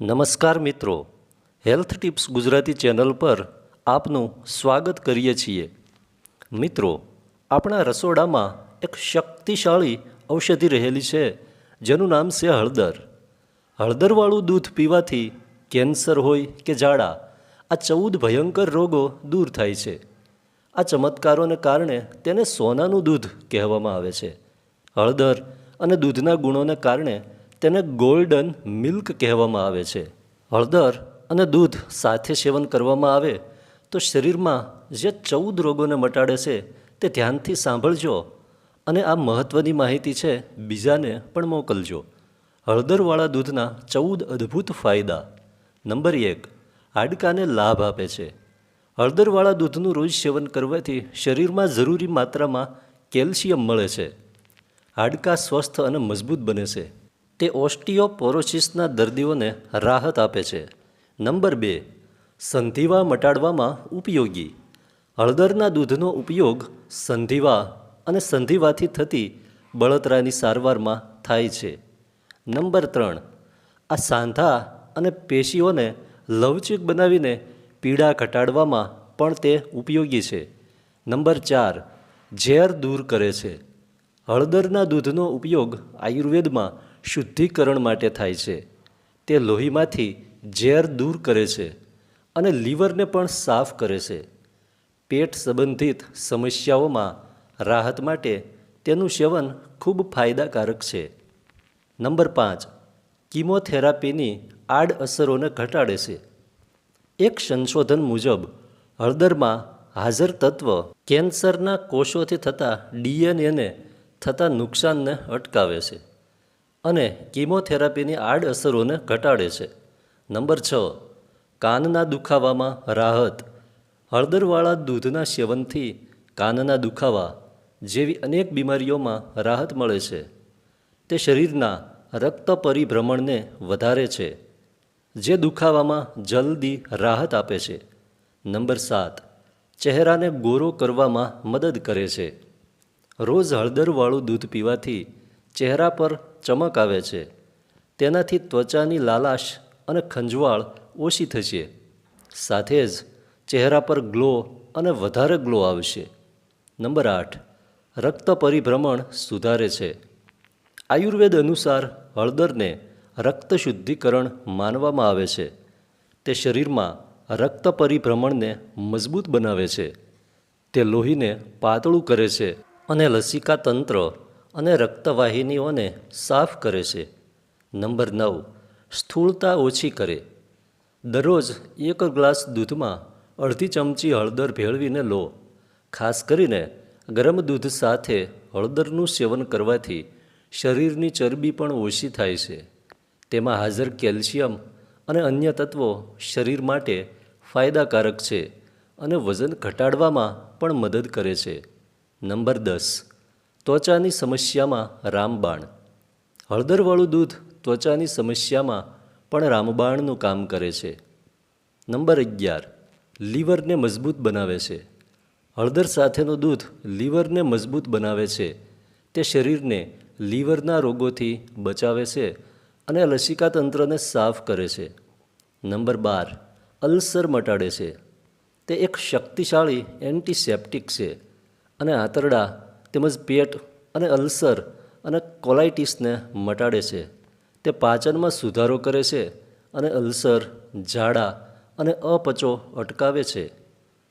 નમસ્કાર મિત્રો. Health tips Gujarati channel પર આપનું સ્વાગત કરીએ છીએ. મિત્રો, આપણા રસોડામાં એક શક્તિશાળી ઔષધિ રહેલી છે, જેનું નામ છે હળદર. હળદરવાળું દૂધ પીવાથી કેન્સર હોય કે ઝાડા, આ ચૌદ ભયંકર રોગો દૂર થાય છે. આ ચમત્કારોને કારણે તેને સોનાનું દૂધ કહેવામાં આવે છે. હળદર અને દૂધના ગુણોને કારણે તેને ગોલ્ડન મિલ્ક કહેવામાં આવે છે. હળદર અને દૂધ સાથે સેવન કરવામાં આવે તો શરીરમાં જે ચૌદ રોગોને મટાડે છે તે ધ્યાનથી સાંભળજો અને આ મહત્ત્વની માહિતી છે, બીજાને પણ મોકલજો. હળદરવાળા દૂધના ચૌદ અદ્ભુત ફાયદા. નંબર એક, હાડકાને લાભ આપે છે. હળદરવાળા દૂધનું રોજ સેવન કરવાથી શરીરમાં જરૂરી માત્રામાં કેલ્શિયમ મળે છે. હાડકાં સ્વસ્થ અને મજબૂત બને છે. તે ઓસ્ટિયોપોરોસિસના દર્દીઓને રાહત આપે છે. નંબર બે, સંધિવા મટાડવામાં ઉપયોગી. હળદરના દૂધનો ઉપયોગ સંધિવા અને સંધિવાથી થતી બળતરાની સારવારમાં થાય છે. નંબર ત્રણ, આ સાંધા અને પેશીઓને લવચીક બનાવીને પીડા ઘટાડવામાં પણ તે ઉપયોગી છે. નંબર ચાર, ઝેર દૂર કરે છે. હળદરના દૂધનો ઉપયોગ આયુર્વેદમાં શુદ્ધિકરણ માટે થાય છે. તે લોહીમાંથી ઝેર દૂર કરે છે અને લીવરને પણ સાફ કરે છે. પેટ સંબંધિત સમસ્યાઓમાં રાહત માટે તેનું સેવન ખૂબ ફાયદાકારક છે. નંબર પાંચ, કિમોથેરાપીની આડઅસરોને ઘટાડે છે. એક સંશોધન મુજબ, હળદરમાં હાજર તત્વ કેન્સરના કોષોથી થતા ડીએનએને થતા નુકસાનને અટકાવે છે. અને કિમોથેરાપીની આડઅસરોને ઘટાડે છે. નંબર છ, કાનના દુખાવામાં રાહત. હળદરવાળા દૂધના સેવનથી કાનના દુખાવા જેવી અનેક બીમારીઓમાં રાહત મળે છે. તે શરીરના રક્ત પરિભ્રમણને વધારે છે, જે દુખાવામાં જલ્દી રાહત આપે છે. નંબર સાત, ચહેરાને ગોરો કરવામાં મદદ કરે છે. રોજ હળદરવાળું દૂધ પીવાથી ચહેરા પર ચમક આવે છે. તેનાથી ત્વચાની લાલાશ અને ખંજવાળ ઓછી થશે. સાથે જ ચહેરા પર ગ્લો અને વધારે ગ્લો આવશે. નંબર આઠ, રક્ત પરિભ્રમણ સુધારે છે. આયુર્વેદ અનુસાર હળદરને રક્ત શુદ્ધિકરણ માનવામાં આવે છે. તે શરીરમાં રક્ત પરિભ્રમણને મજબૂત બનાવે છે. તે લોહીને પાતળું કરે છે અને લસિકા તંત્ર અને રક્તવાહિનીઓને સાફ કરે છે. નંબર નવ, સ્થૂળતા ઓછી કરે. દરરોજ એક ગ્લાસ દૂધમાં અડધી ચમચી હળદર ભેળવીને લો. ખાસ કરીને ગરમ દૂધ સાથે હળદરનું સેવન કરવાથી શરીરની ચરબી પણ ઓછી થાય છે. તેમાં હાજર કેલ્શિયમ અને અન્ય તત્વો શરીર માટે ફાયદાકારક છે અને વજન ઘટાડવામાં પણ મદદ કરે છે. નંબર દસ ત્વચાની સમસ્યામાં રામબાણ. હળદરવાળું દૂધ ત્વચાની સમસ્યામાં પણ રામબાણનું કામ કરે છે. નંબર અગિયાર, લીવરને મજબૂત બનાવે છે. હળદર સાથેનું દૂધ લીવરને મજબૂત બનાવે છે. તે શરીરને લીવરના રોગોથી બચાવે છે અને લસિકા તંત્રને સાફ કરે છે. નંબર બાર, અલ્સર મટાડે છે. તે એક શક્તિશાળી એન્ટિસેપ્ટિક છે અને આંતરડા તેમજ પેટ અને અલ્સર અને કોલાઇટિસને મટાડે છે. તે પાચનમાં સુધારો કરે છે અને અલ્સર, ઝાડા અને અપચો અટકાવે છે.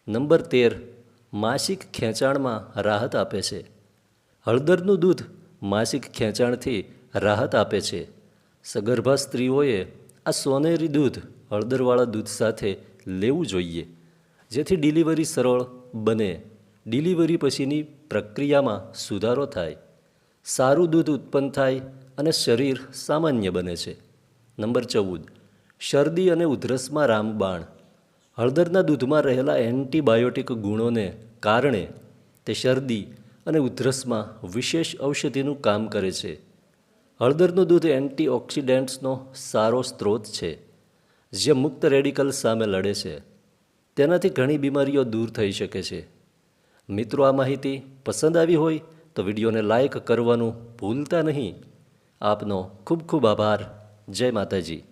નંબર તેર, માસિક ખેંચાણમાં રાહત આપે છે. હળદરનું દૂધ માસિક ખેંચાણથી રાહત આપે છે. સગર્ભા સ્ત્રીઓએ આ સોનેરી દૂધ હળદરવાળા દૂધ સાથે લેવું જોઈએ, જેથી ડિલિવરી સરળ બને. ડિલિવરી પછીની પ્રક્રિયામાં સુધારો થાય, સારું દૂધ ઉત્પન્ન થાય અને શરીર સામાન્ય બને છે. નંબર ચૌદ, શરદી અને ઉધરસમાં રામબાણ. હળદરના દૂધમાં રહેલા એન્ટીબાયોટિક ગુણોને કારણે તે શરદી અને ઉધરસમાં વિશેષ ઔષધિનું કામ કરે છે. હળદરનું દૂધ એન્ટીઓક્સિડન્ટ્સનો સારો સ્ત્રોત છે, જે મુક્ત રેડિકલ સામે લડે છે. તેનાથી ઘણી બીમારીઓ દૂર થઈ શકે છે. મિત્રો આ માહિતી પસંદ આવી હોય તો વિડીયોને લાઈક કરવાનું ભૂલતા નહીં. આપનો ખૂબ ખૂબ આભાર. જય માતાજી.